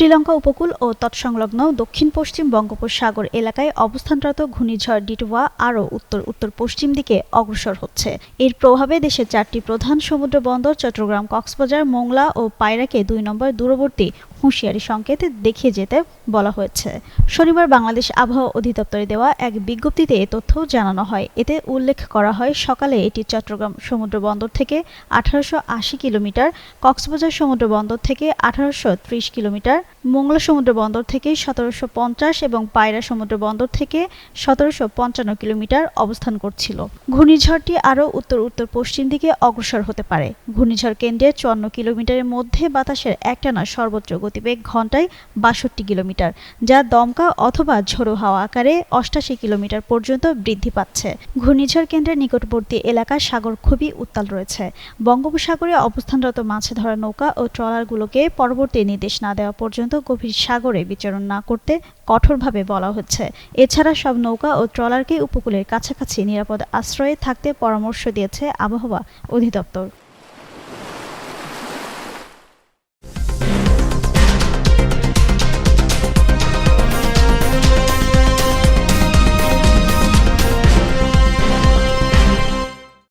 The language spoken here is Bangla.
শ্রীলঙ্কা উপকূল ও তৎসংলগ্ন দক্ষিণ পশ্চিম বঙ্গোপসাগর এলাকায় অবস্থানরত ঘূর্ণিঝড় ডিটোয়া আরও উত্তর উত্তর পশ্চিম দিকে অগ্রসর হচ্ছে। এর প্রভাবে দেশের চারটি প্রধান সমুদ্র বন্দর, চট্টগ্রাম কক্সবাজার, মোংলা ও পায়রাকে দুই নম্বর দূরবর্তী হুঁশিয়ারি সংকেত দেখিয়ে যেতে বলা হয়েছে। শনিবার বাংলাদেশ আবহাওয়া অধিদপ্তরে দেওয়া এক বিজ্ঞপ্তিতে এ তথ্য জানানো হয়। এতে উল্লেখ করা হয়, সকালে এটি চট্টগ্রাম সমুদ্র বন্দর থেকে আঠারোশো আশি কিলোমিটার, কক্সবাজার সমুদ্র বন্দর থেকে আঠারোশো ত্রিশ কিলোমিটার, মোংলা সমুদ্র বন্দর থেকে সতেরোশো পঞ্চাশ এবং পায়রা সমুদ্র বন্দর থেকে সতেরোশো পঞ্চান্ন কিলোমিটার অবস্থান করছিল। ঘূর্ণিঝড়টি আরও উত্তর উত্তর পশ্চিম দিকে অগ্রসর হতে পারে। ঘূর্ণিঝড় কেন্দ্রে চুয়ান্ন কিলোমিটারের মধ্যে বাতাসের একটানা সর্বোচ্চ গতিবেগ ঘন্টায় বাষট্টি কিলোমিটার, যা দমকা অথবা ঝোড়ো হাওয়া আকারে অষ্টাশি কিলোমিটার পর্যন্ত বৃদ্ধি পাচ্ছে। ঘূর্ণিঝড় কেন্দ্রের নিকটবর্তী এলাকা সাগর খুবই উত্তাল রয়েছে। বঙ্গোপসাগরে অবস্থানরত মাছে ধরা নৌকা ও ট্রলারগুলোকে পরবর্তী নির্দেশ না দেওয়া পর্যন্ত গভীর সাগরে বিচরণ না করতে কঠোরভাবে বলা হচ্ছে। এছাড়া সব নৌকা ও ট্রলারকে উপকূলের কাছাকাছি নিরাপদ আশ্রয়ে থাকতে পরামর্শ দিয়েছে আবহাওয়া অধিদপ্তর।